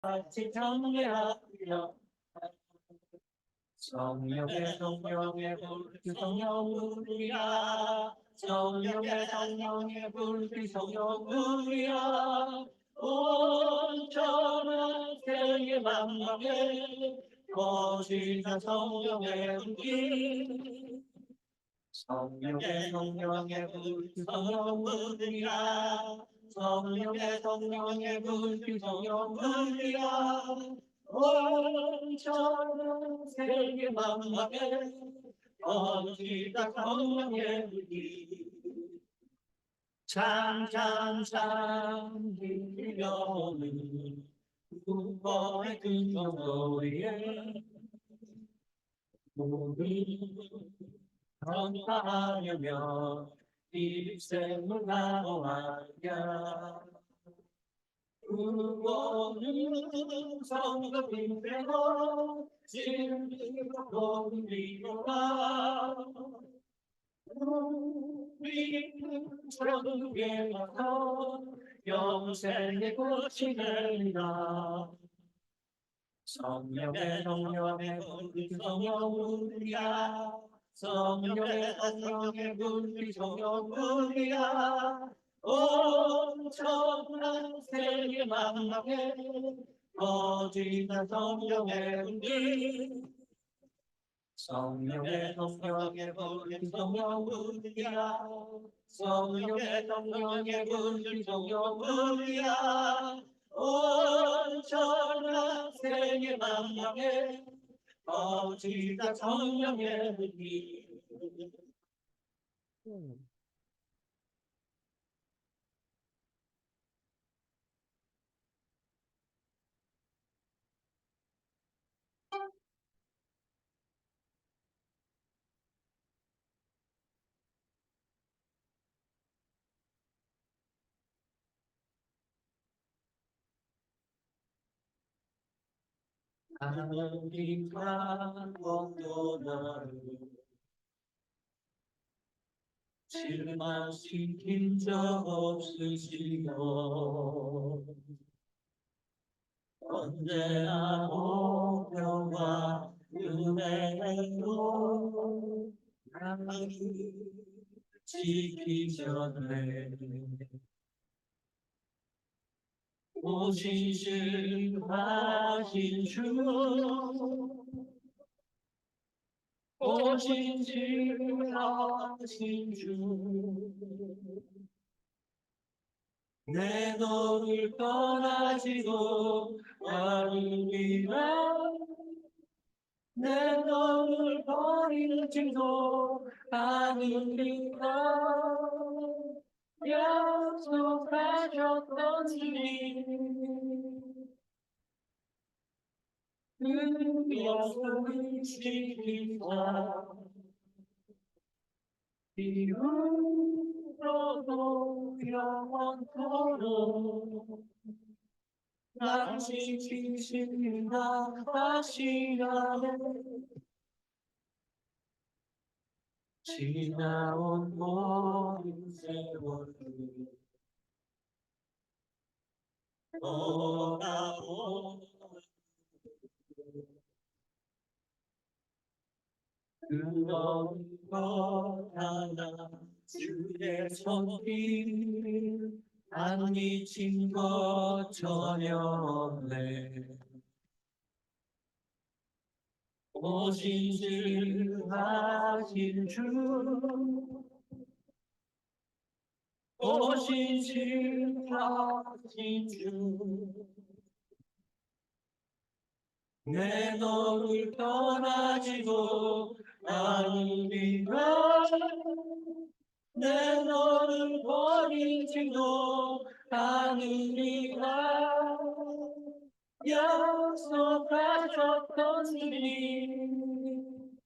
같이 정리하여 성령의 성령의 불빛 성령우리야 성령의 성령의 불빛 성령우리야 온전한 세계 만방에 거짓한 성령의 불빛. 성령의 성령의 불빛 성령우리야 성령의 성령의 불빛 성령우리야 온전한 세계 만방에 거짓한 성령의 불빛 찬찬찬 들려오는 구원의 근정소리에. 우리 전파하려 면 입샘을 나와야 구원은 성급인 되고 진리로 공리로라. 우리는 천국에 와서 영생의 꽃이 되리라 성령의 성령의 불빛 성령 우리야 성령의 성령의 불빛 성령우리야 온천한 세계 만나게 거짓한 성령의 불빛 성령의 성령의 불빛 성령우리야 성령의 성령의 불빛 성령우리야 온전한 세계 만나게 거짓한 성령의 불 하나님과 것도 나를 실망시킨 적 없으시고 언제나 보평과 은혜로 나를 지키셨네 오신 하신 주. 오신 하신 주내 너를 떠나지도 않으리라. 내 너를 버리지도 않으리라 약속하셨던 주님 그 약속을 지키사 이후로도 영원토록 나 지나온 모든 세월을 돌아온 그런 것 하나 주의 손길 안 미친 것 전혀 없네 오신 주 하신 주. 오신 주 하신 주내 너를 떠나지도 않으리라. 내 너를 버리지도 않으리라 약속하셨던 주님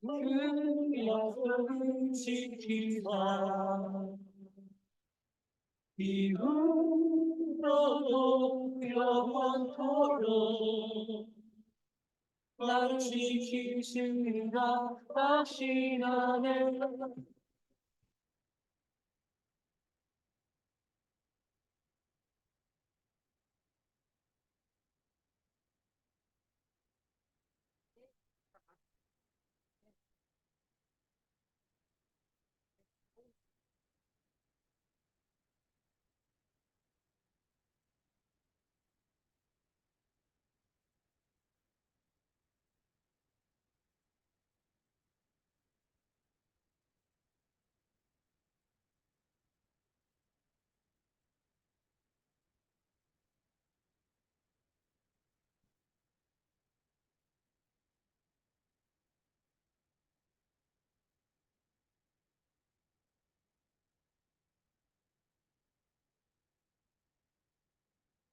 그 약속을 지키사 이후로도 영원토록 나를 지키시리라 하시나네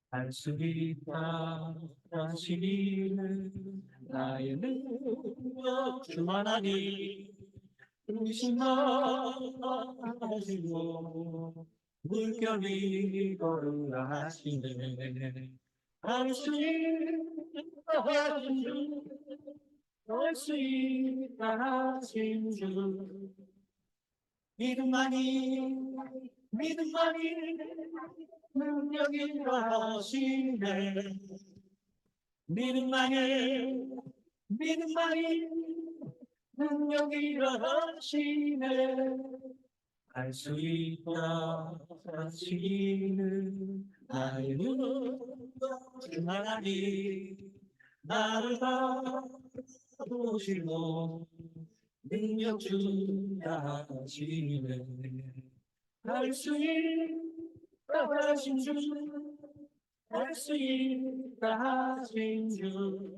알수 있다. 다시는 나의 능력 주 하나님 의심하시고 물결이 걸으라 하시네. 알수 있다 하신 주알수 있다 하신 주 믿음만이 믿음만이 능력이라 하시네 믿음만이 믿음만이 능력이라 하시네 알 수 있다 하시는 나의 하나님. 나를 바보시고 능력 준다 하시네 알수 있다 하신 주알수 있다 하신 주.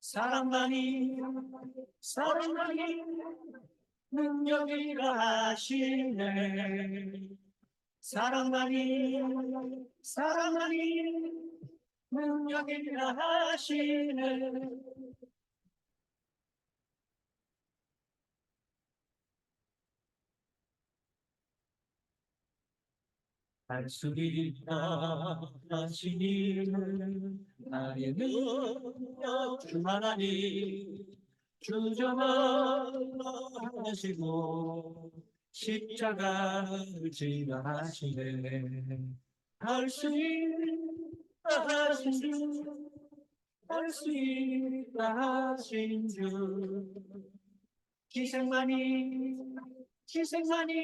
사랑만이 사랑만이 능력이라 하시네. 사랑만이 사랑만이 능력이라 하시네 알수 있다 하시는 나의 능력 주 하나님 주저하시고 십자가를 지나시네. 할수 있다 하신 주 할수 있다 하신 주 희생만이 희생만이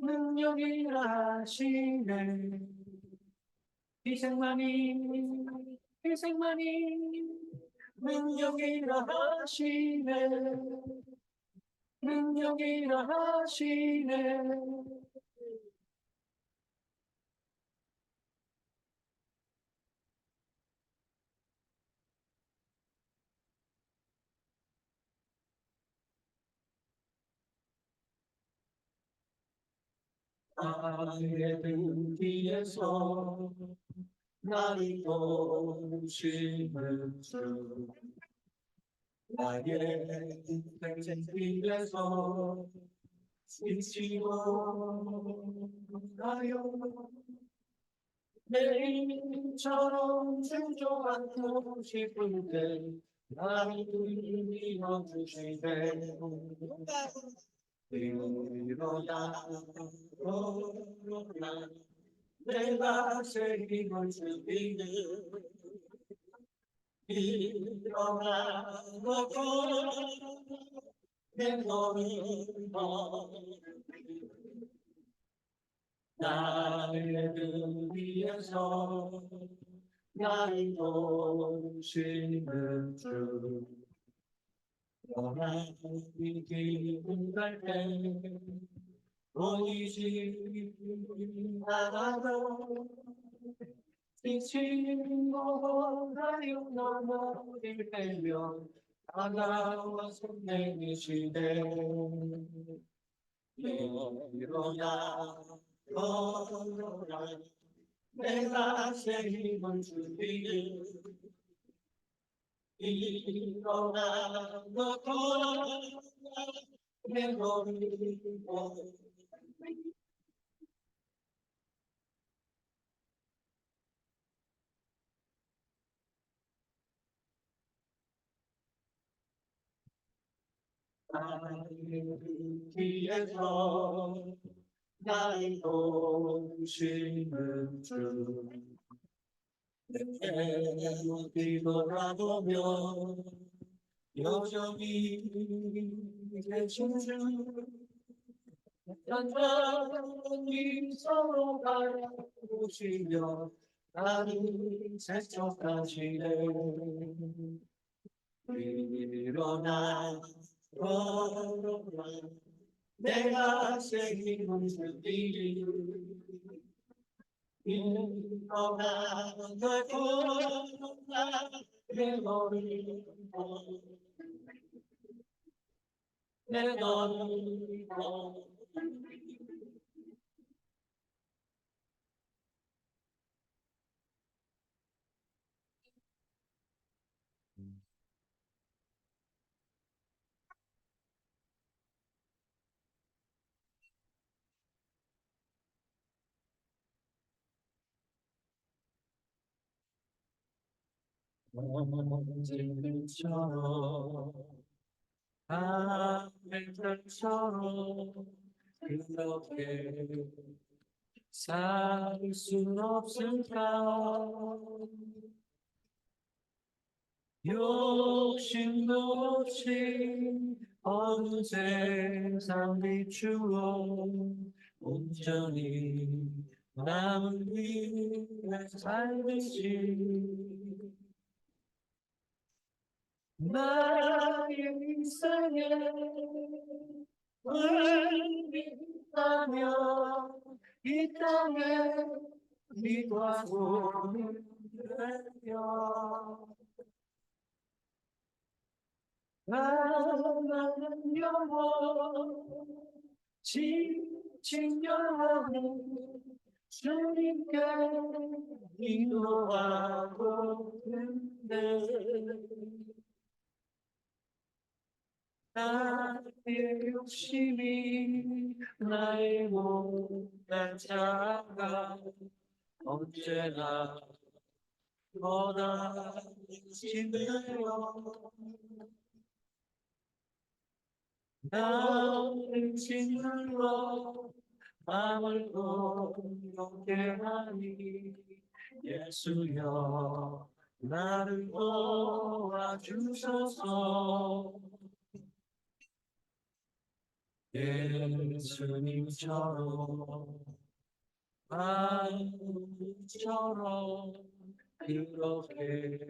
능력이라 하시네. 희생만이 희생만이 능력이라 하시네. 능력이라 하시네 나의 등 뒤에서 나를 도우시는 주. 나의 인생 길에서 지치고 가요. 내 인처럼 충족하고 싶을 때 나를 이어주시네 일어나 일어 영원히 기분 갈때 보이지 않아도 지친 거라요 너머를 빼면 다가와서 내미시네 일어나 걸어라 내가 새 힘을 주기를 일어나 너 걸어라 내 몸을 뒤돌아보면 여전히 주 단단히 서로 바라보시며 나를 세척하시네 일어나 걸어라 내가 새 힘을 주기를 일어나 널걸어라 내 머리 내 너를 언제처럼 아멘처럼 그렇게 살 순 없을까? 욕심도 없이 어느 세상 비추어 온전히 남을 위해 살듯이 나의 인생에 의미 있다면 이 땅에 빛과 소리를 내려 나는 영원 영혼 주님께 기도하고 있는데 나의 욕심이 나의 못난 자가 언제나 원하시네요 나를 짓눌러 마음을 공동게 하니? 예수여 나를 도와주소서 예수님처럼 아무처럼 그렇게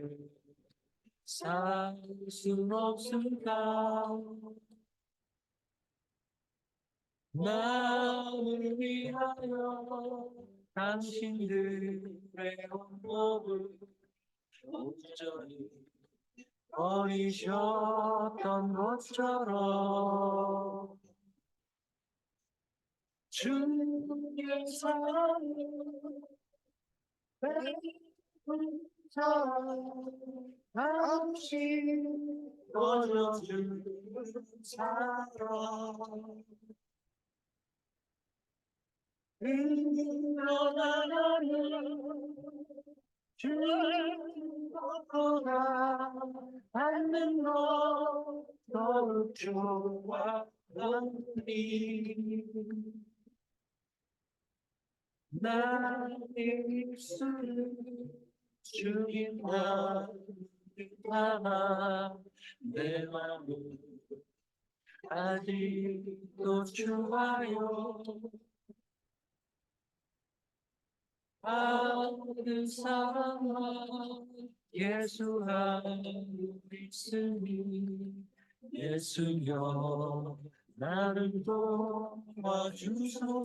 살순 없을까 나를 위하여 당신들의 온몸을 온전히 버리셨던 것처럼 주의 베푼처럼 당신 버려준 사랑 일어나는 주보다 않는 너 더욱 좋아하니 나의 입술을 주님 나를 내 마음은 아직도 좋아요 하늘 사랑아 예수 안에 있으니 예수여 나를 도와주소서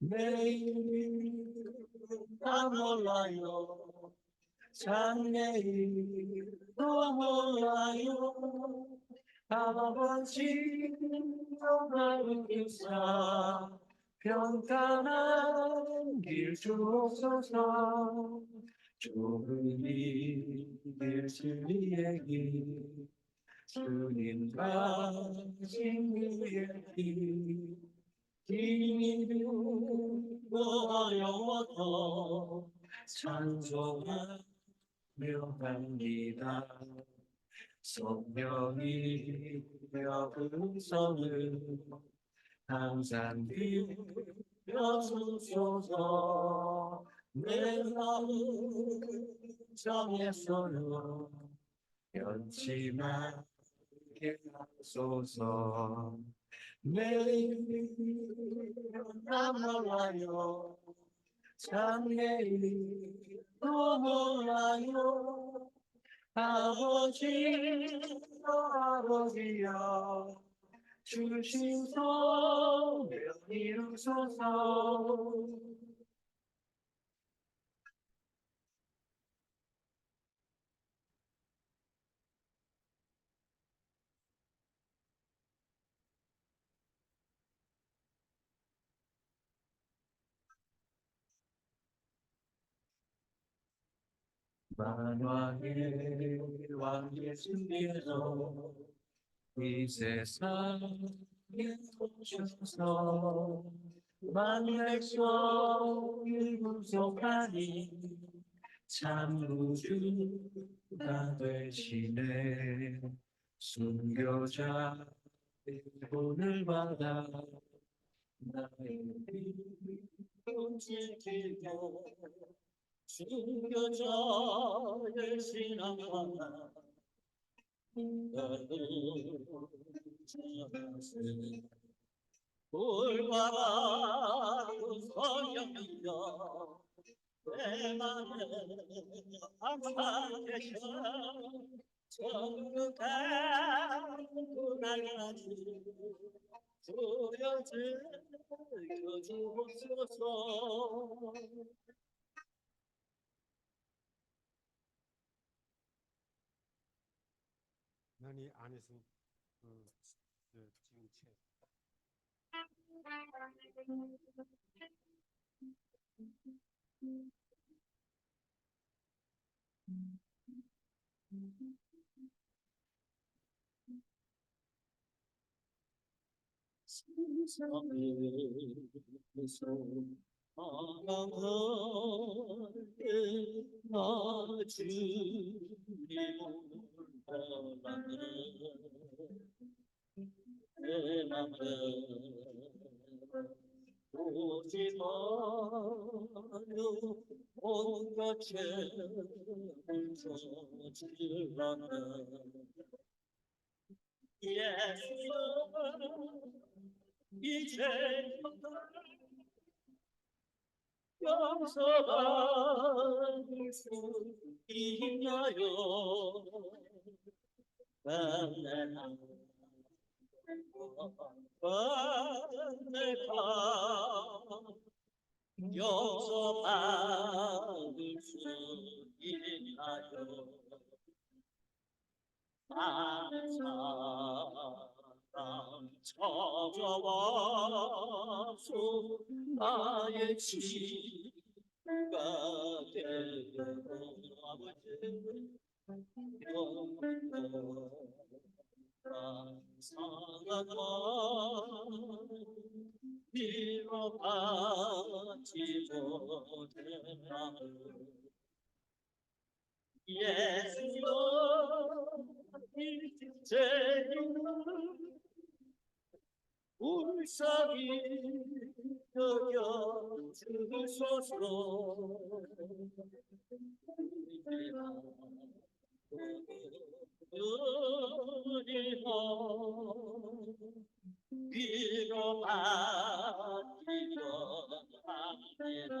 내일 다 몰라요. 장래일도 몰라요. 아버지 기사 평탄한 길 주옵소서. 좁은 이 예수의 길 주님과 진리의 길 어려워도 찬송하며 갑니다. 성령이 여금성을 항상 빌어주소서. 내 마음 정했어요 변치 말게 하소서 내일 나 몰라요 장래일도 몰라요 아버지 아버지여 주신 소명 이루소서 만왕의 왕 예수께서 이 세상에 오셔서 만백성을 구속하니 참 우주가 되시네. 순교자 본을 받아 나의 믿음 지키고 순교자의 신앙하나 올바라 성령이여 내 맘에 항상 계셔 정극한 그날까지 주여 지켜주옵소서 너니 안에서 그, 그 지금 채. 오 지 마요 온갖 죄를 저질러는 예수여 이제 용서받을 수 있나요? 용서받을 수 있나요? 사랑 찾아와서 나의 치가 되고 아버지 마 위로받지 못했나 예수여 이제는 울상이 여겨 주소서 은혜로 위로받기로 합니다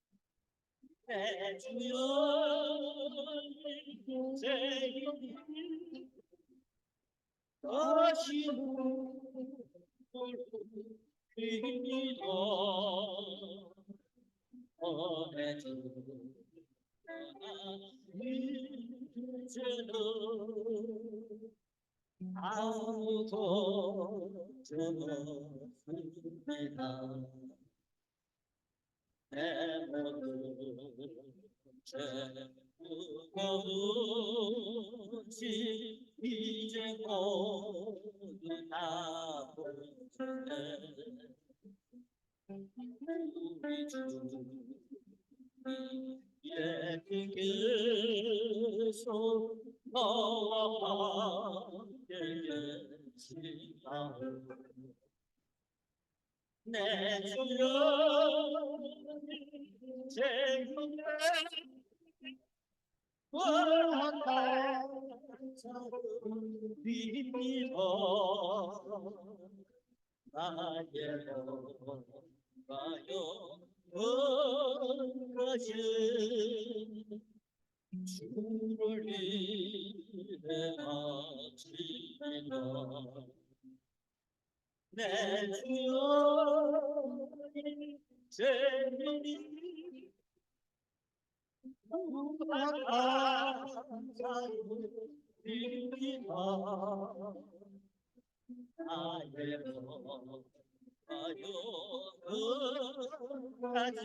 다시 물들이다 보내준 이제는 아무도 없습니다 무거운지 이제 다 보내 우리 주 예수께서 나와 함께 계시다 내 주여. 제국에 원한다 믿어 나의 가요 것이 주를 위해 바치나 내 주여 믿기다 나의 가요 가지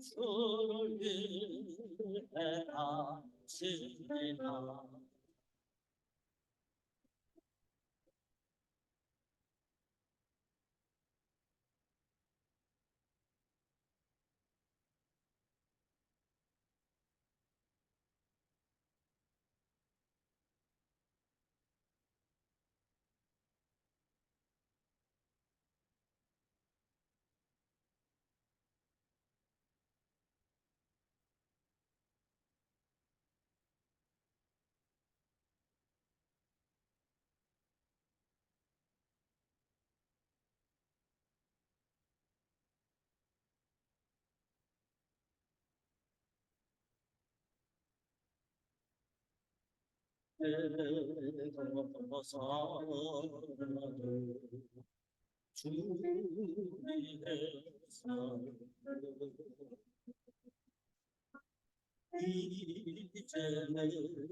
주를 위해 바치나 이제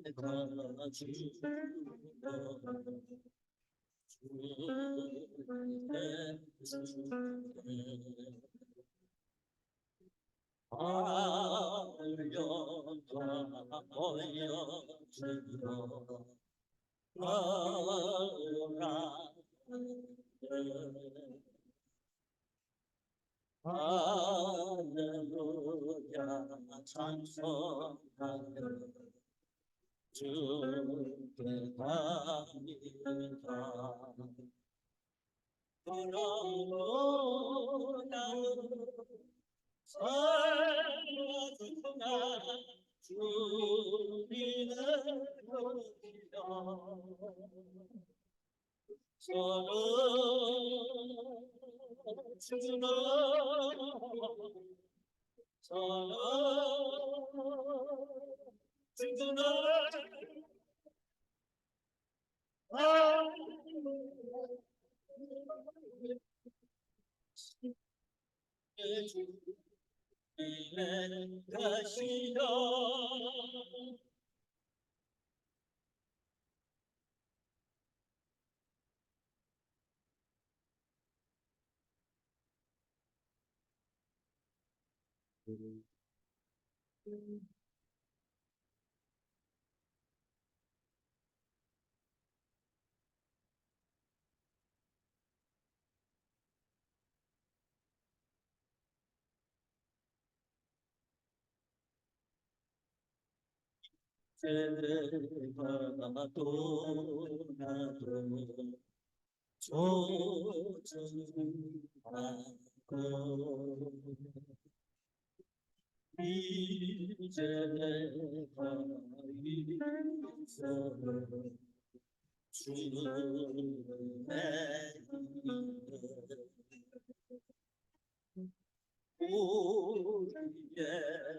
내가 주의 알려다 보여주려 너라 할렐루야 찬송하며 주께 갑니다 그러므로 나는 살아 주나 주님의 것이다 서로 제가 떠나도 조정하고 이제 내가 있어 주의 우리 예수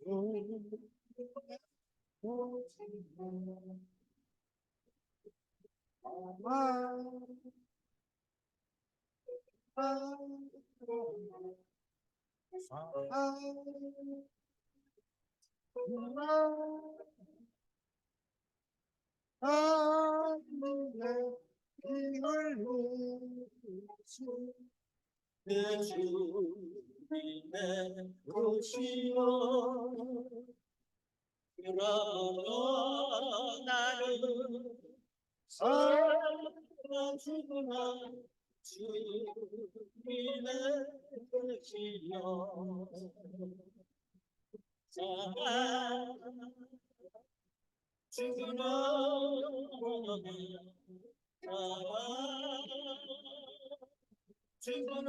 그주 님의 도시요 그러므로 나는 살아주구나 주님의 도시요 살아주구나 주님의